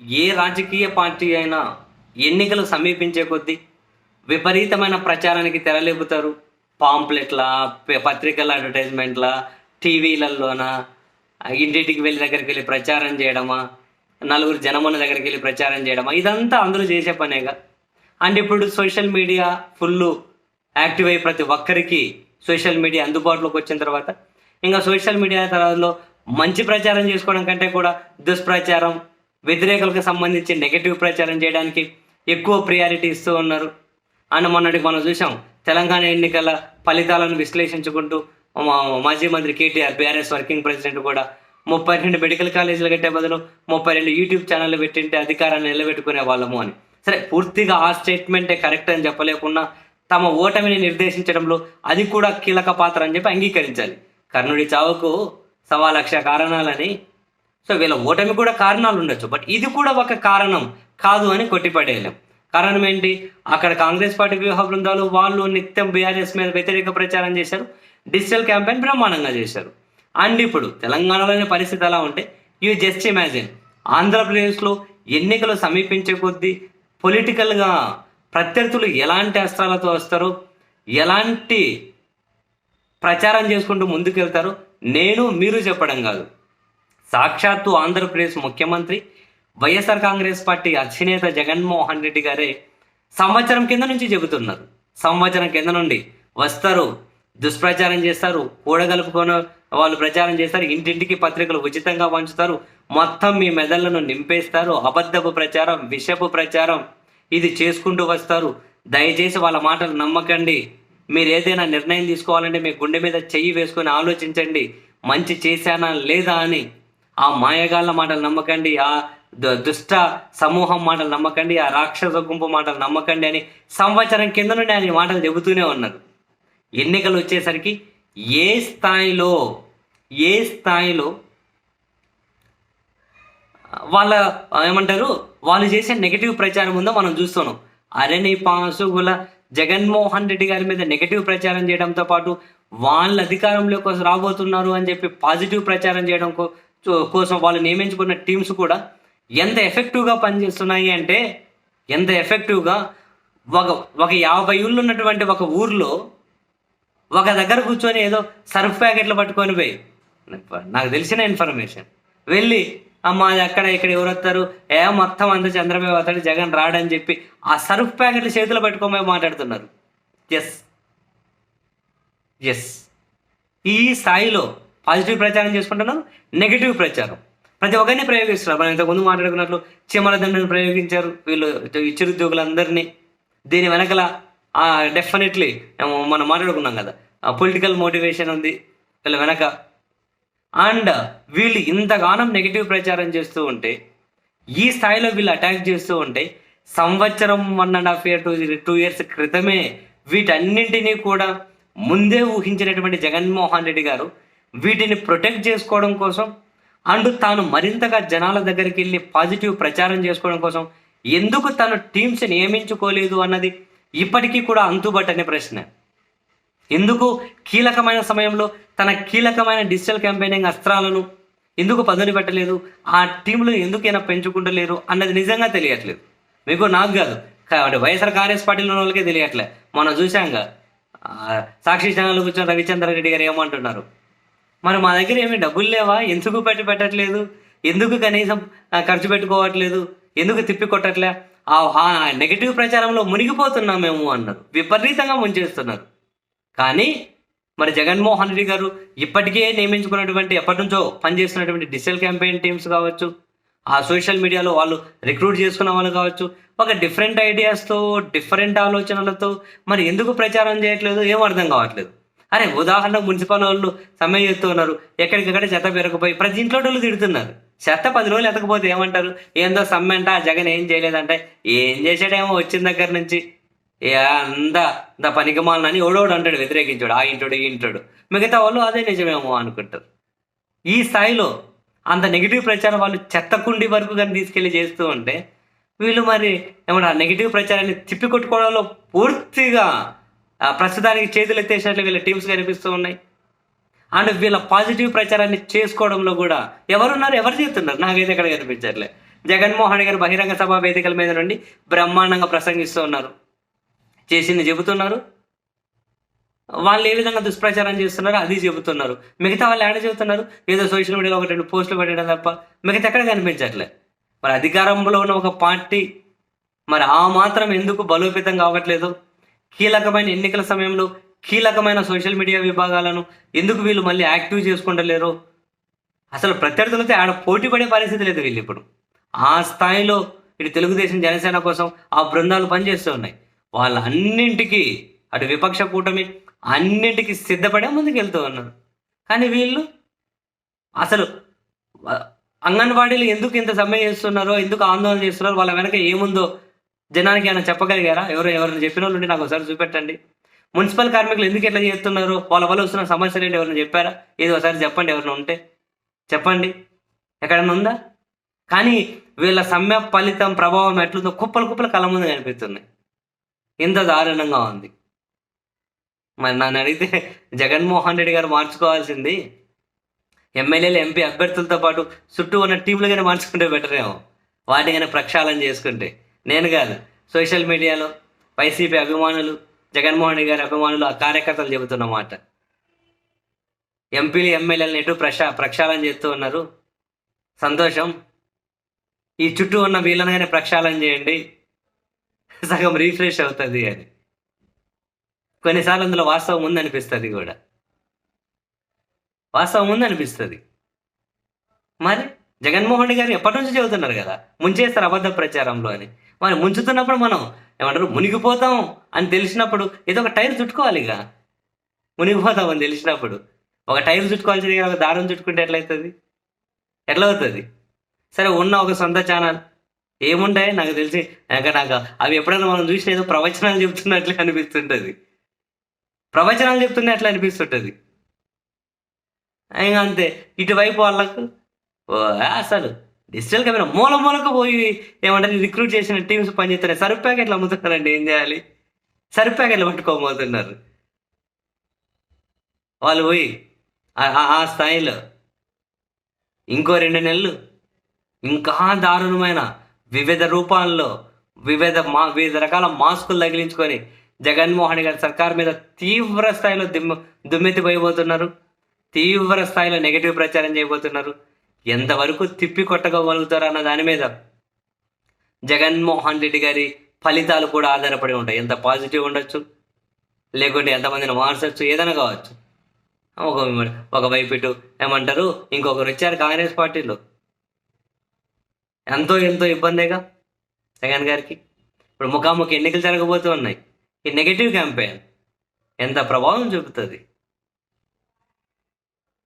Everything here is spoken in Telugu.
ఏ రాజకీయ పార్టీ అయినా ఎన్నికలు సమీపించే కొద్దీ విపరీతమైన ప్రచారానికి తెరలేపుతారు. పాంప్లెట్ల పత్రికల అడ్వర్టైజ్మెంట్ల టీవీలలోన ఇంటింటికి వెళ్ళి దగ్గరికి వెళ్ళి ప్రచారం చేయడమా నలుగురు జనముల దగ్గరికి వెళ్ళి ప్రచారం చేయడమా ఇదంతా అందరూ చేసే పనేగా. అండ్ ఇప్పుడు సోషల్ మీడియా ఫుల్ యాక్టివ్ అయ్యి ప్రతి ఒక్కరికి సోషల్ మీడియా అందుబాటులోకి వచ్చిన తర్వాత ఇంకా సోషల్ మీడియా తర్వాతలో మంచి ప్రచారం చేసుకోవడం కంటే కూడా దుష్ప్రచారం వ్యతిరేకులకు సంబంధించి నెగటివ్ ప్రచారం చేయడానికి ఎక్కువ ప్రియారిటీ ఇస్తూ ఉన్నారు. అండ్ మొన్నటికి మనం చూసాం తెలంగాణ ఎన్నికల ఫలితాలను విశ్లేషించుకుంటూ మాజీ మంత్రి కేటీఆర్ బీఆర్ఎస్ వర్కింగ్ ప్రెసిడెంట్ కూడా ముప్పై రెండు మెడికల్ కాలేజీలు కట్టే బదులు ముప్పై రెండు యూట్యూబ్ ఛానళ్ళు పెట్టింటే అధికారాన్ని నిలబెట్టుకునే వాళ్ళము అని. సరే పూర్తిగా ఆ స్టేట్మెంటే కరెక్ట్ అని చెప్పలేకున్నా తమ ఓటమిని నిర్దేశించడంలో అది కూడా కీలక పాత్ర అని చెప్పి అంగీకరించాలి. కర్ణుడి చావుకు సవా లక్ష కారణాలని సో వీళ్ళ ఓటమి కూడా కారణాలు ఉండొచ్చు. బట్ ఇది కూడా ఒక కారణం కాదు అని కొట్టిపడేయలేం. కారణం ఏంటి? అక్కడ కాంగ్రెస్ పార్టీ వ్యూహ బృందాలు వాళ్ళు నిత్యం బీఆర్ఎస్ మీద వ్యతిరేక ప్రచారం చేశారు. డిజిటల్ క్యాంపెయిన్ బ్రహ్మాండంగా చేశారు. అండ్ ఇప్పుడు తెలంగాణలోని పరిస్థితి ఎలా ఉంటే యూ జస్ట్ ఇమాజిన్ ఆంధ్రప్రదేశ్లో ఎన్నికలు సమీపించే కొద్దీ పొలిటికల్గా ప్రత్యర్థులు ఎలాంటి అస్త్రాలతో వస్తారో ఎలాంటి ప్రచారం చేసుకుంటూ ముందుకెళ్తారో నేను మీరు చెప్పడం కాదు. సాక్షాత్తు ఆంధ్రప్రదేశ్ ముఖ్యమంత్రి వైఎస్ఆర్ కాంగ్రెస్ పార్టీ అధినేత జగన్మోహన్ రెడ్డి గారే సంవత్సరం కింద నుంచి చెబుతున్నారు. సంవత్సరం కింద నుండి వస్తారు దుష్ప్రచారం చేస్తారు కూడగలుపుకొని వాళ్ళు ప్రచారం చేస్తారు ఇంటింటికి పత్రికలు ఉచితంగా పంచుతారు మొత్తం మీ మెదళ్ళను నింపేస్తారు అబద్ధపు ప్రచారం విషపు ప్రచారం ఇది చేసుకుంటూ వస్తారు. దయచేసి వాళ్ళ మాటలు నమ్మకండి. మీరు ఏదైనా నిర్ణయం తీసుకోవాలంటే మీ గుండె మీద చెయ్యి వేసుకొని ఆలోచించండి. మంచి చేశానా లేదా అని. ఆ మాయగాళ్ళ మాటలు నమ్మకండి ఆ దు- దుష్ట సమూహం మాటలు నమ్మకండి ఆ రాక్షస గుంపు మాటలు నమ్మకండి అని సంవత్సరం కింద నుండి ఆయన మాటలు చెబుతూనే ఉన్నారు. ఎన్నికలు వచ్చేసరికి ఏ స్థాయిలో ఏ స్థాయిలో వాళ్ళ ఏమంటారు వాళ్ళు చేసే నెగటివ్ ప్రచారం ఉందో మనం చూస్తున్నాం. అరణి పాసుగుల జగన్మోహన్ రెడ్డి గారి మీద నెగటివ్ ప్రచారం చేయడంతో పాటు వాళ్ళ అధికారంలోకి రాబోతున్నారు అని చెప్పి పాజిటివ్ ప్రచారం చేయడం కోసం వాళ్ళు నియమించుకున్న టీమ్స్ కూడా ఎంత ఎఫెక్టివ్గా పనిచేస్తున్నాయి అంటే ఎంత ఎఫెక్టివ్గా ఒక ఒక యాభై ఊళ్ళు ఉన్నటువంటి ఒక ఊర్లో ఒక దగ్గర కూర్చొని ఏదో సర్ఫ్ ప్యాకెట్లు పట్టుకొని పోయి నాకు తెలిసిన ఇన్ఫర్మేషన్. వెళ్ళి అమ్మ అక్కడ ఇక్కడ ఎవరు వస్తారు? ఏ మొత్తం అంతా చంద్రబాబు అతడు జగన్ రాడని చెప్పి ఆ సర్ఫ్ ప్యాకెట్లు చేతిలో పెట్టుకోమని మాట్లాడుతున్నారు. ఎస్ ఎస్ ఈ స్థాయిలో పాజిటివ్ ప్రచారం చేసుకుంటున్నారు నెగిటివ్ ప్రచారం. ప్రతి ఒక్కరిని ప్రయోగిస్తున్నారు. మనం ఇంతకుముందు మాట్లాడుకున్నట్లు చీమల దండను ప్రయోగించారు. వీళ్ళు చిరుద్యోగులందరినీ దీని వెనకల డెఫినెట్లీ మనం మాట్లాడుకున్నాం కదా. పొలిటికల్ మోటివేషన్ ఉంది. వీళ్ళ వెనక. అండ్ వీళ్ళు ఇంతగానం నెగిటివ్ ప్రచారం చేస్తూ ఉంటే ఈ స్థాయిలో వీళ్ళు అటాక్ చేస్తూ ఉంటే సంవత్సరం one and half year two two years క్రితమే వీటన్నింటినీ కూడా ముందే ఊహించినటువంటి జగన్మోహన్ రెడ్డి గారు వీటిని ప్రొటెక్ట్ చేసుకోవడం కోసం అండ్ తాను మరింతగా జనాల దగ్గరికి వెళ్ళి పాజిటివ్ ప్రచారం చేసుకోవడం కోసం ఎందుకు తను టీమ్స్ నియమించుకోలేదు అన్నది ఇప్పటికీ కూడా అంతుబట్టని ప్రశ్న. ఎందుకు కీలకమైన సమయంలో తన కీలకమైన డిజిటల్ క్యాంపెయినింగ్ అస్త్రాలను ఎందుకు పదును పెట్టలేదు? ఆ టీంలు ఎందుకైనా పెంచుకుంటలేరు అన్నది నిజంగా తెలియట్లేదు. మీకు నాకు కాదు. కాబట్టి వైఎస్ఆర్ కాంగ్రెస్ పార్టీలో ఉన్న వాళ్ళకే తెలియట్లే. మనం చూసాంగా సాక్షి ఛానల్ కూర్చొని రవిచంద్ర రెడ్డి గారు ఏమంటున్నారు? మరి మా దగ్గర ఏమి డబ్బులు లేవా? ఎందుకు పెట్టి పెట్టట్లేదు? ఎందుకు కనీసం ఖర్చు పెట్టుకోవట్లేదు? ఎందుకు తిప్పి కొట్టట్లే? ఆ ఆ నెగిటివ్ ప్రచారంలో మునిగిపోతున్నాం మేము అన్నారు. విపరీతంగా ముంచేస్తున్నారు. కానీ మరి జగన్మోహన్ రెడ్డి గారు ఇప్పటికే నియమించుకున్నటువంటి ఎప్పటి నుంచో పనిచేస్తున్నటువంటి డిజిటల్ క్యాంపెయిన్ టీమ్స్ కావచ్చు ఆ సోషల్ మీడియాలో వాళ్ళు రిక్రూట్ చేసుకున్న వాళ్ళు కావచ్చు ఒక డిఫరెంట్ ఐడియాస్తో డిఫరెంట్ ఆలోచనలతో మరి ఎందుకు ప్రచారం చేయట్లేదు? ఏం అర్థం కావట్లేదు. అరే ఉదాహరణ మున్సిపల్ వాళ్ళు సమ్మె చేస్తూ ఉన్నారు. ఎక్కడికక్కడ చెత్త పెరగపోయి ప్రతి ఇంట్లో వాళ్ళు తిడుతున్నారు. చెత్త పది రోజులు ఎతకపోతే ఏమంటారు? ఏందో సమ్మె అంట ఆ జగన్ ఏం చేయలేదంటే. ఏం చేశాడేమో వచ్చిన దగ్గర నుంచి. ఏ అంద అంత పనికిమాలని ఎవడోడు అంటాడు వ్యతిరేకించాడు. ఆ ఇంటోడు ఈ ఇంటోడు. మిగతా వాళ్ళు అదే నిజమేమో అనుకుంటారు. ఈ స్థాయిలో అంత నెగిటివ్ ప్రచారం వాళ్ళు చెత్తకుండి వరకు కానీ తీసుకెళ్ళి చేస్తూ ఉంటే వీళ్ళు మరి ఏమన్నా నెగిటివ్ ప్రచారాన్ని తిప్పికొట్టుకోవడంలో పూర్తిగా ప్రస్తుతానికి చేతులు ఎత్తేసినట్లు వీళ్ళ టీమ్స్ కనిపిస్తూ ఉన్నాయి. అండ్ వీళ్ళ పాజిటివ్ ప్రచారాన్ని చేసుకోవడంలో కూడా ఎవరున్నారు ఎవరు చేస్తున్నారు? నాకైతే ఇక్కడ కనిపించట్లే. జగన్మోహన్ గారు బహిరంగ సభ వేదికల మీద నుండి బ్రహ్మాండంగా ప్రసంగిస్తూ ఉన్నారు. చేసింది చెబుతున్నారు. వాళ్ళు ఏ విధంగా దుష్ప్రచారం చేస్తున్నారో అది చెబుతున్నారు. మిగతా వాళ్ళు ఏడ చెబుతున్నారు. ఏదో సోషల్ మీడియాలో ఒక రెండు పోస్టులు పెట్టడం తప్ప మిగతా ఎక్కడ కనిపించట్లే. మరి అధికారంలో ఉన్న ఒక పార్టీ మరి ఆ మాత్రం ఎందుకు బలోపేతం కావట్లేదు కీలకమైన ఎన్నికల సమయంలో కీలకమైన సోషల్ మీడియా విభాగాలను ఎందుకు వీళ్ళు మళ్ళీ యాక్టివ్ చేసుకుంటలేరు? అసలు ప్రత్యర్థులతో ఆడ పోటీ పడే పరిస్థితి లేదు వీళ్ళు ఇప్పుడు. ఆ స్థాయిలో ఇటు తెలుగుదేశం జనసేన కోసం ఆ బృందాలు పనిచేస్తూ ఉన్నాయి. వాళ్ళన్నింటికి అటు విపక్ష కూటమి అన్నింటికి సిద్ధపడే ముందుకు వెళ్తూ ఉన్నారు. కానీ వీళ్ళు అసలు అంగన్వాడీలు ఎందుకు ఇంత సమ్మె చేస్తున్నారో ఎందుకు ఆందోళన చేస్తున్నారో వాళ్ళ వెనక ఏముందో జనానికి ఏమైనా చెప్పగలిగారా? ఎవరు ఎవరిని చెప్పిన వాళ్ళు ఉంటే నాకు ఒకసారి చూపెట్టండి. మున్సిపల్ కార్మికులు ఎందుకు ఎట్లా చేస్తున్నారు? వాళ్ళ వల్ల వస్తున్న సమస్యలు ఏంటి? ఎవరిని చెప్పారా? ఏదో ఒకసారి చెప్పండి ఎవరైనా ఉంటే. చెప్పండి. ఎక్కడన్నా ఉందా? కానీ వీళ్ళ సమ్మె ఫలితం ప్రభావం ఎట్లుందో కుప్పలు కుప్పలు కళ్ళ ముందు కనిపిస్తున్నాయి. ఇంత దారుణంగా ఉంది. మరి నన్ను అడిగితే జగన్మోహన్ రెడ్డి గారు మార్చుకోవాల్సింది ఎమ్మెల్యేలు ఎంపీ అభ్యర్థులతో పాటు చుట్టూ ఉన్న టీంలుగానే మార్చుకుంటే బెటర్ ఏమో. వాటిగానే ప్రక్షాళన చేసుకుంటే. నేను కాదు. సోషల్ మీడియాలో వైసీపీ అభిమానులు జగన్మోహన్ గారి అభిమానులు ఆ కార్యకర్తలు చెబుతున్నమాట ఎంపీలు ఎమ్మెల్యేలను ఎటు ప్రక్షా ప్రక్షాళన చేస్తూ ఉన్నారు. సంతోషం. ఈ చుట్టూ ఉన్న వీళ్ళనగానే ప్రక్షాళన చేయండి. సగం రీఫ్రెష్ అవుతుంది అని. కొన్నిసార్లు అందులో వాస్తవం ఉందనిపిస్తుంది కూడా. వాస్తవం ఉందనిపిస్తుంది. మరి జగన్మోహన్ గారు ఎప్పటి నుంచి చెబుతున్నారు కదా? ముంచేస్తారు అబద్ధ ప్రచారంలో అని. మనం ముంచుతున్నప్పుడు మనం ఏమంటారు మునిగిపోతాం అని తెలిసినప్పుడు ఏదో ఒక టైర్ చుట్టుకోవాలి ఇక. మునిగిపోతాం అని తెలిసినప్పుడు. ఒక టైర్ చుట్టుకోవాల్సింది ఒక దారం చుట్టుకుంటే ఎట్లయితుంది? ఎట్లా అవుతుంది సరే ఉన్న ఒక సొంత ఛానల్. ఏముంటాయి? నాకు తెలిసి నాకు నాకు అవి ఎప్పుడైనా మనం చూసిన ఏదో ప్రవచనాలు చెప్తున్నట్లే అనిపిస్తుంటుంది. ప్రవచనాలు చెప్తున్నట్లు అనిపిస్తుంటుంది. ఇంకా అంతే. ఇటువైపు వాళ్ళకు ఓ, అసలు డిజిటల్ కెమెరా మూల మూలకు పోయి ఏమంటారు రిక్రూట్ చేసిన టీమ్స్ పనిచేస్తున్నాయి సరుకు ప్యాకెట్లు అమ్ముతున్నారండి ఏం చేయాలి? సరుకు ప్యాకెట్లు పట్టుకోబోతున్నారు. వాళ్ళు పోయి ఆ- స్థాయిలో ఇంకో రెండు నెలలు ఇంకా దారుణమైన వివిధ రూపాల్లో వివిధ మా వివిధ రకాల మాస్కులు తగిలించుకొని జగన్మోహన్ గారి సర్కార్ మీద తీవ్ర స్థాయిలో దిమ్మ దుమ్మెత్తిపోయిపోతున్నారు తీవ్ర స్థాయిలో నెగిటివ్ ప్రచారం చేయబోతున్నారు. ఎంతవరకు తిప్పి కొట్టగలుగుతారు అన్న దాని మీద జగన్మోహన్ రెడ్డి గారి ఫలితాలు కూడా ఆధారపడి ఉంటాయి. ఎంత పాజిటివ్ ఉండొచ్చు లేకుంటే ఎంతమందిని మార్చచ్చు ఏదైనా కావచ్చు. ఒక ఒకవైపు ఇటు ఏమంటారు ఇంకొకరు వచ్చారు కాంగ్రెస్ పార్టీలో. ఎంతో ఎంతో ఇబ్బందిగా జగన్ గారికి. ఇప్పుడు ముఖాముఖి ఎన్నికలు జరగబోతూ ఉన్నాయి. ఈ నెగటివ్ క్యాంపెయిన్ ఎంత ప్రభావం చూపుతుంది.